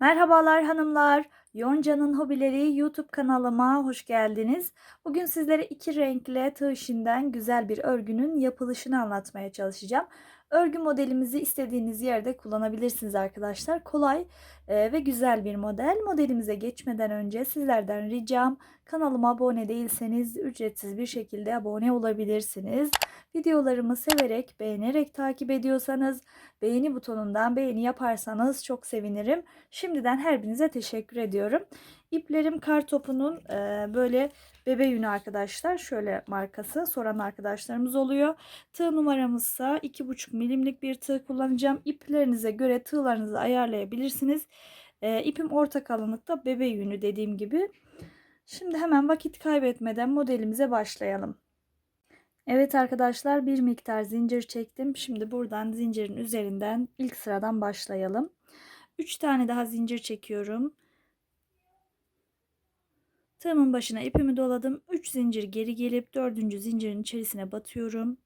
Merhabalar hanımlar. Yonca'nın Hobileri YouTube kanalıma hoş geldiniz. Bugün sizlere iki renkle tığ işinden güzel bir örgünün yapılışını anlatmaya çalışacağım. Örgü modelimizi istediğiniz yerde kullanabilirsiniz arkadaşlar. Kolay ve güzel bir model. Modelimize geçmeden önce sizlerden ricam kanalıma abone değilseniz ücretsiz bir şekilde abone olabilirsiniz. Videolarımı severek, beğenerek takip ediyorsanız, beğeni butonundan beğeni yaparsanız çok sevinirim. Şimdiden her birinize teşekkür ediyorum. İplerim kar topunun böyle bebe yünü arkadaşlar. Şöyle markası soran arkadaşlarımız oluyor. Tığ numaramızsa 2,5 milimlik bir tığ kullanacağım. İplerinize göre tığlarınızı ayarlayabilirsiniz. E, ipim orta kalınlıkta bebe yünü dediğim gibi. Şimdi hemen vakit kaybetmeden modelimize başlayalım. Evet arkadaşlar bir miktar zincir çektim. Şimdi buradan zincirin üzerinden ilk sıradan başlayalım. 3 tane daha zincir çekiyorum. Tığımın başına ipimi doladım. 3 zincir geri gelip 4. zincirin içerisine batıyorum.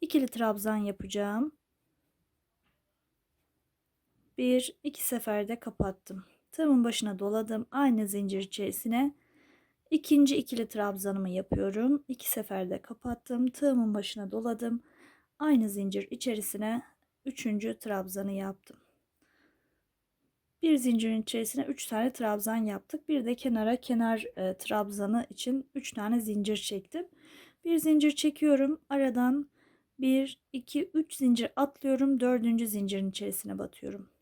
İkili trabzan yapacağım. Bir, iki seferde kapattım. Tığımın başına doladım. Aynı zincir içerisine ikinci ikili trabzanımı yapıyorum. İki seferde kapattım. Tığımın başına doladım. Aynı zincir içerisine üçüncü trabzanı yaptım. Bir zincirin içerisine 3 tane trabzan yaptık. Bir de kenara kenar e, trabzanı için 3 tane zincir çektim. Bir zincir çekiyorum. Aradan 1, 2, 3 zincir atlıyorum. Dördüncü zincirin içerisine batıyorum.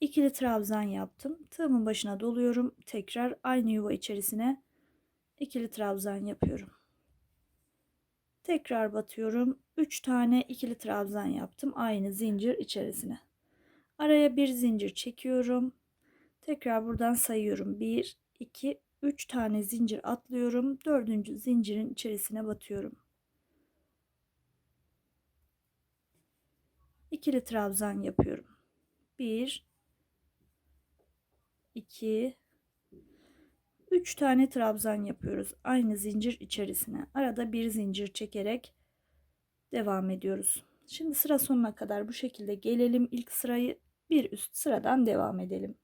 İkili trabzan yaptım. Tığımın başına doluyorum. Tekrar aynı yuva içerisine ikili trabzan yapıyorum. Tekrar batıyorum. 3 tane ikili trabzan yaptım. Aynı zincir içerisine. Araya bir zincir çekiyorum. Tekrar buradan sayıyorum. 1, 2, 3 tane zincir atlıyorum. Dördüncü zincirin içerisine batıyorum. İkili trabzan yapıyorum. 1, 2, 3 tane trabzan yapıyoruz. Aynı zincir içerisine. Arada bir zincir çekerek devam ediyoruz. Şimdi sıra sonuna kadar bu şekilde gelelim. İlk sırayı bir üst sıradan devam edelim.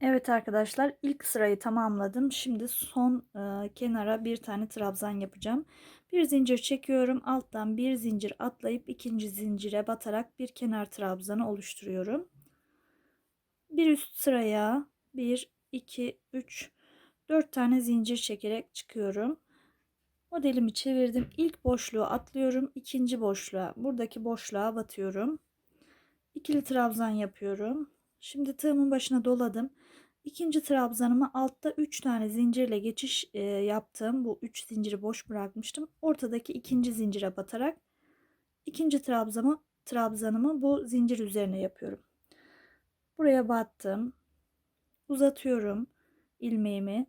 Evet arkadaşlar ilk sırayı tamamladım. Şimdi son e, kenara bir tane trabzan yapacağım. Bir zincir çekiyorum. Alttan bir zincir atlayıp ikinci zincire batarak bir kenar trabzanı oluşturuyorum. Bir üst sıraya 1, 2, 3, 4 tane zincir çekerek çıkıyorum. Modelimi çevirdim. İlk boşluğu atlıyorum. ikinci boşluğa buradaki boşluğa batıyorum. İkili trabzan yapıyorum. Şimdi tığımın başına doladım. İkinci trabzanımı altta 3 tane zincirle geçiş e, yaptım. Bu 3 zinciri boş bırakmıştım. Ortadaki ikinci zincire batarak ikinci trabzanımı, trabzanımı bu zincir üzerine yapıyorum. Buraya battım. Uzatıyorum ilmeğimi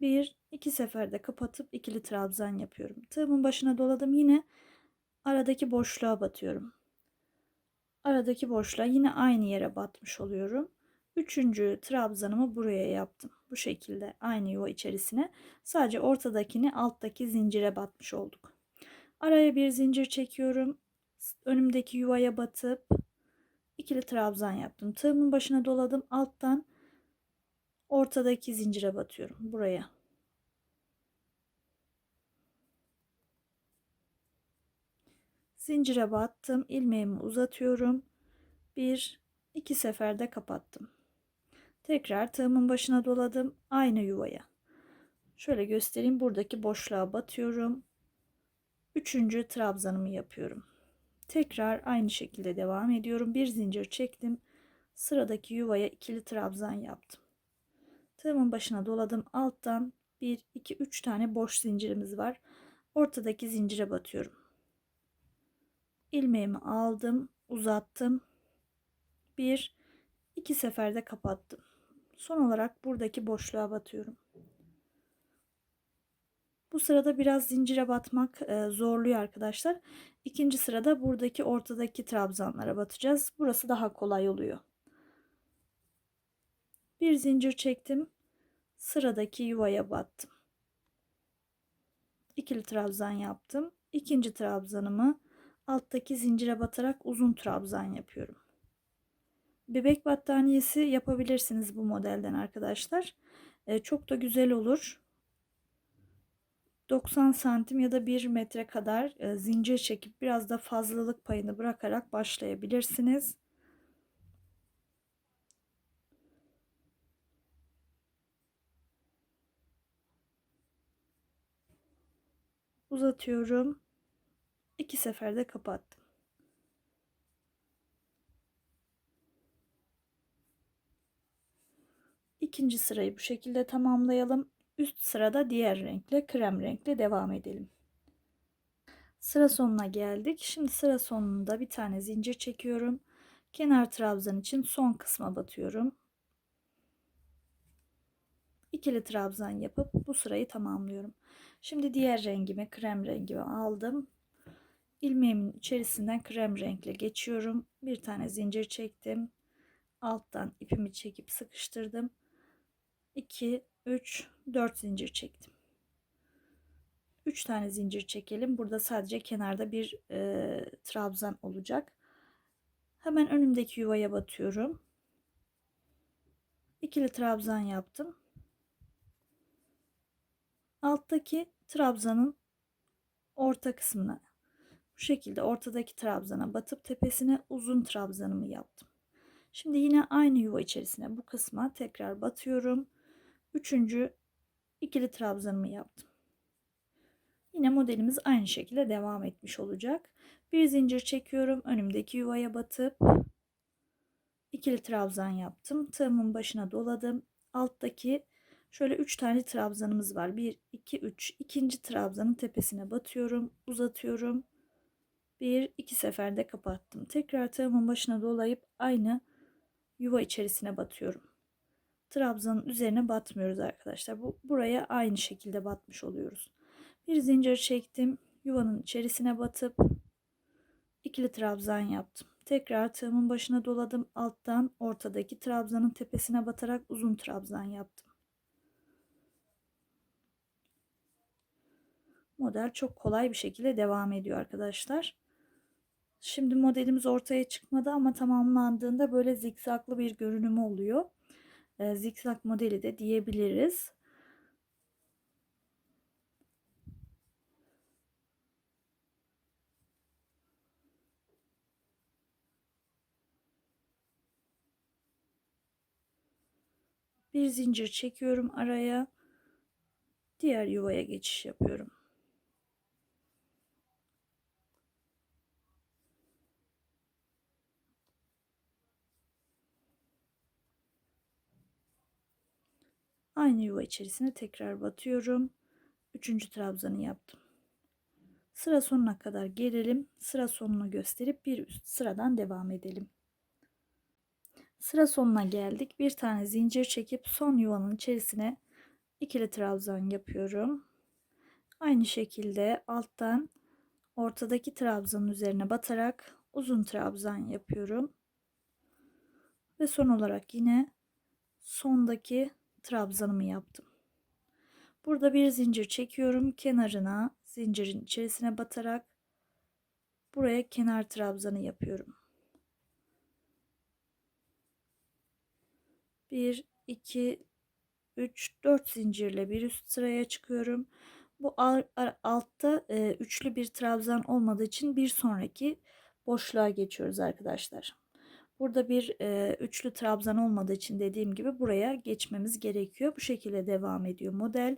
bir iki seferde kapatıp ikili trabzan yapıyorum. Tığımın başına doladım yine aradaki boşluğa batıyorum. Aradaki boşluğa yine aynı yere batmış oluyorum. Üçüncü trabzanımı buraya yaptım. Bu şekilde aynı yuva içerisine sadece ortadakini alttaki zincire batmış olduk. Araya bir zincir çekiyorum. Önümdeki yuvaya batıp ikili trabzan yaptım. Tığımın başına doladım. Alttan ortadaki zincire batıyorum. Buraya. Zincire battım. ilmeğimi uzatıyorum. Bir, iki seferde kapattım. Tekrar tığımın başına doladım. Aynı yuvaya. Şöyle göstereyim. Buradaki boşluğa batıyorum. Üçüncü trabzanımı yapıyorum. Tekrar aynı şekilde devam ediyorum. Bir zincir çektim. Sıradaki yuvaya ikili trabzan yaptım. Tığımın başına doladım. Alttan 1, 2, 3 tane boş zincirimiz var. Ortadaki zincire batıyorum. İlmeğimi aldım, uzattım. Bir, iki seferde kapattım. Son olarak buradaki boşluğa batıyorum. Bu sırada biraz zincire batmak e, zorluyor arkadaşlar. İkinci sırada buradaki ortadaki trabzanlara batacağız. Burası daha kolay oluyor. Bir zincir çektim. Sıradaki yuvaya battım. İkili trabzan yaptım. İkinci trabzanımı alttaki zincire batarak uzun trabzan yapıyorum. Bebek battaniyesi yapabilirsiniz bu modelden arkadaşlar. Ee, çok da güzel olur. 90 santim ya da 1 metre kadar e, zincir çekip biraz da fazlalık payını bırakarak başlayabilirsiniz. Uzatıyorum. İki seferde kapattım. İkinci sırayı bu şekilde tamamlayalım. Üst sırada diğer renkle krem renkle devam edelim. Sıra sonuna geldik. Şimdi sıra sonunda bir tane zincir çekiyorum. Kenar trabzan için son kısma batıyorum. İkili trabzan yapıp bu sırayı tamamlıyorum. Şimdi diğer rengimi krem rengimi aldım. İlmeğimin içerisinden krem renkle geçiyorum. Bir tane zincir çektim. Alttan ipimi çekip sıkıştırdım. 2 3 4 zincir çektim. 3 tane zincir çekelim. Burada sadece kenarda bir e, trabzan olacak. Hemen önümdeki yuvaya batıyorum. İkili trabzan yaptım. Alttaki trabzanın orta kısmına bu şekilde ortadaki trabzana batıp tepesine uzun trabzanımı yaptım. Şimdi yine aynı yuva içerisine bu kısma tekrar batıyorum. Üçüncü ikili trabzanımı yaptım. Yine modelimiz aynı şekilde devam etmiş olacak. Bir zincir çekiyorum. Önümdeki yuvaya batıp ikili trabzan yaptım. Tığımın başına doladım. Alttaki şöyle 3 tane trabzanımız var. 1 2 3. İkinci trabzanın tepesine batıyorum, uzatıyorum. Bir iki seferde kapattım. Tekrar tığımın başına dolayıp aynı yuva içerisine batıyorum. Trabzanın üzerine batmıyoruz arkadaşlar. Bu buraya aynı şekilde batmış oluyoruz. Bir zincir çektim. Yuvanın içerisine batıp ikili trabzan yaptım. Tekrar tığımın başına doladım. Alttan ortadaki trabzanın tepesine batarak uzun trabzan yaptım. Model çok kolay bir şekilde devam ediyor arkadaşlar. Şimdi modelimiz ortaya çıkmadı ama tamamlandığında böyle zikzaklı bir görünümü oluyor. E, zikzak modeli de diyebiliriz. Bir zincir çekiyorum araya. Diğer yuvaya geçiş yapıyorum. Aynı yuva içerisine tekrar batıyorum. Üçüncü trabzanı yaptım. Sıra sonuna kadar gelelim. Sıra sonunu gösterip bir üst sıradan devam edelim. Sıra sonuna geldik. Bir tane zincir çekip son yuvanın içerisine ikili trabzan yapıyorum. Aynı şekilde alttan ortadaki trabzanın üzerine batarak uzun trabzan yapıyorum. Ve son olarak yine sondaki trabzanımı yaptım. Burada bir zincir çekiyorum. Kenarına zincirin içerisine batarak buraya kenar trabzanı yapıyorum. 1 2 3 4 zincirle bir üst sıraya çıkıyorum. Bu altta e, üçlü bir trabzan olmadığı için bir sonraki boşluğa geçiyoruz arkadaşlar. Burada bir e, üçlü trabzan olmadığı için dediğim gibi buraya geçmemiz gerekiyor. Bu şekilde devam ediyor model.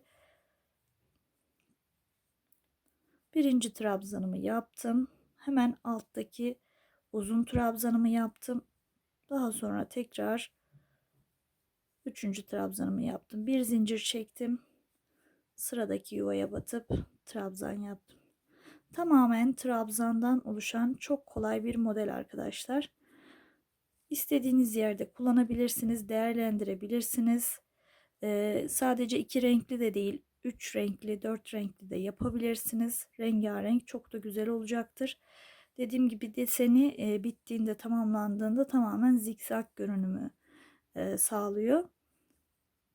Birinci trabzanımı yaptım. Hemen alttaki uzun trabzanımı yaptım. Daha sonra tekrar üçüncü trabzanımı yaptım. Bir zincir çektim. Sıradaki yuvaya batıp trabzan yaptım. Tamamen trabzandan oluşan çok kolay bir model arkadaşlar. İstediğiniz yerde kullanabilirsiniz, değerlendirebilirsiniz. Ee, sadece iki renkli de değil, üç renkli, dört renkli de yapabilirsiniz. Rengarenk çok da güzel olacaktır. Dediğim gibi deseni e, bittiğinde, tamamlandığında tamamen zikzak görünümü e, sağlıyor.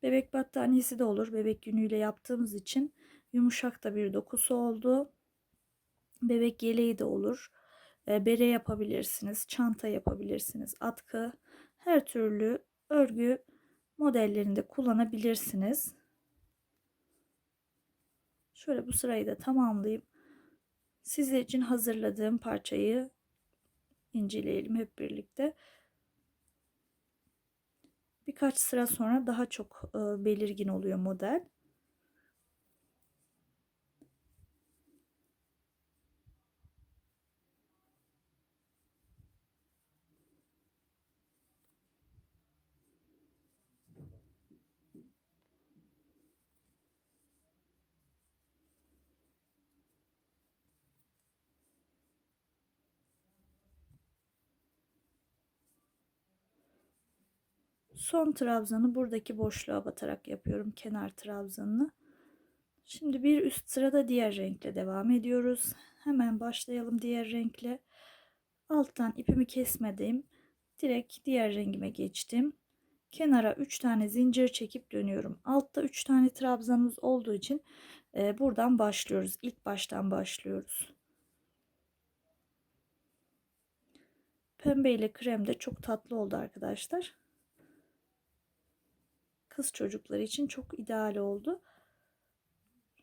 Bebek battaniyesi de olur. Bebek yünüyle yaptığımız için yumuşak da bir dokusu oldu. Bebek yeleği de olur. E, bere yapabilirsiniz, çanta yapabilirsiniz, atkı, her türlü örgü modellerinde kullanabilirsiniz. Şöyle bu sırayı da tamamlayıp sizler için hazırladığım parçayı inceleyelim hep birlikte. Birkaç sıra sonra daha çok e, belirgin oluyor model. Son trabzanı buradaki boşluğa batarak yapıyorum kenar trabzanını. Şimdi bir üst sırada diğer renkle devam ediyoruz. Hemen başlayalım diğer renkle. Alttan ipimi kesmedim. Direkt diğer rengime geçtim. Kenara 3 tane zincir çekip dönüyorum. Altta 3 tane trabzanımız olduğu için e, buradan başlıyoruz. İlk baştan başlıyoruz. Pembe ile krem de çok tatlı oldu arkadaşlar kız çocukları için çok ideal oldu.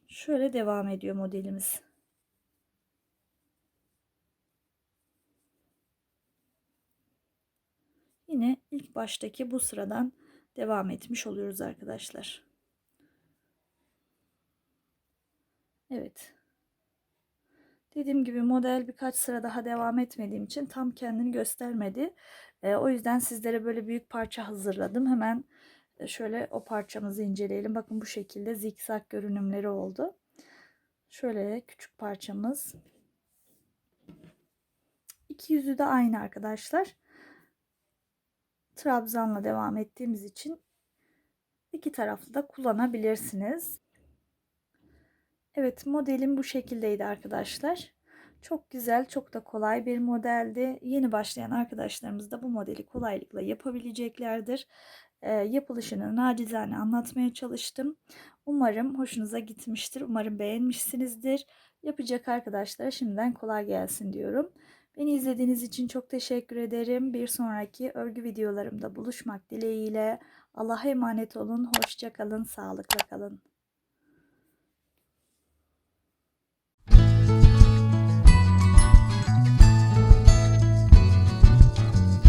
Şöyle devam ediyor modelimiz. Yine ilk baştaki bu sıradan devam etmiş oluyoruz arkadaşlar. Evet. Dediğim gibi model birkaç sıra daha devam etmediğim için tam kendini göstermedi. E, o yüzden sizlere böyle büyük parça hazırladım. Hemen şöyle o parçamızı inceleyelim. Bakın bu şekilde zikzak görünümleri oldu. Şöyle küçük parçamız. İki yüzü de aynı arkadaşlar. Trabzanla devam ettiğimiz için iki taraflı da kullanabilirsiniz. Evet modelim bu şekildeydi arkadaşlar. Çok güzel, çok da kolay bir modeldi. Yeni başlayan arkadaşlarımız da bu modeli kolaylıkla yapabileceklerdir e, yapılışını nacizane anlatmaya çalıştım. Umarım hoşunuza gitmiştir. Umarım beğenmişsinizdir. Yapacak arkadaşlara şimdiden kolay gelsin diyorum. Beni izlediğiniz için çok teşekkür ederim. Bir sonraki örgü videolarımda buluşmak dileğiyle. Allah'a emanet olun. Hoşça kalın. Sağlıkla kalın.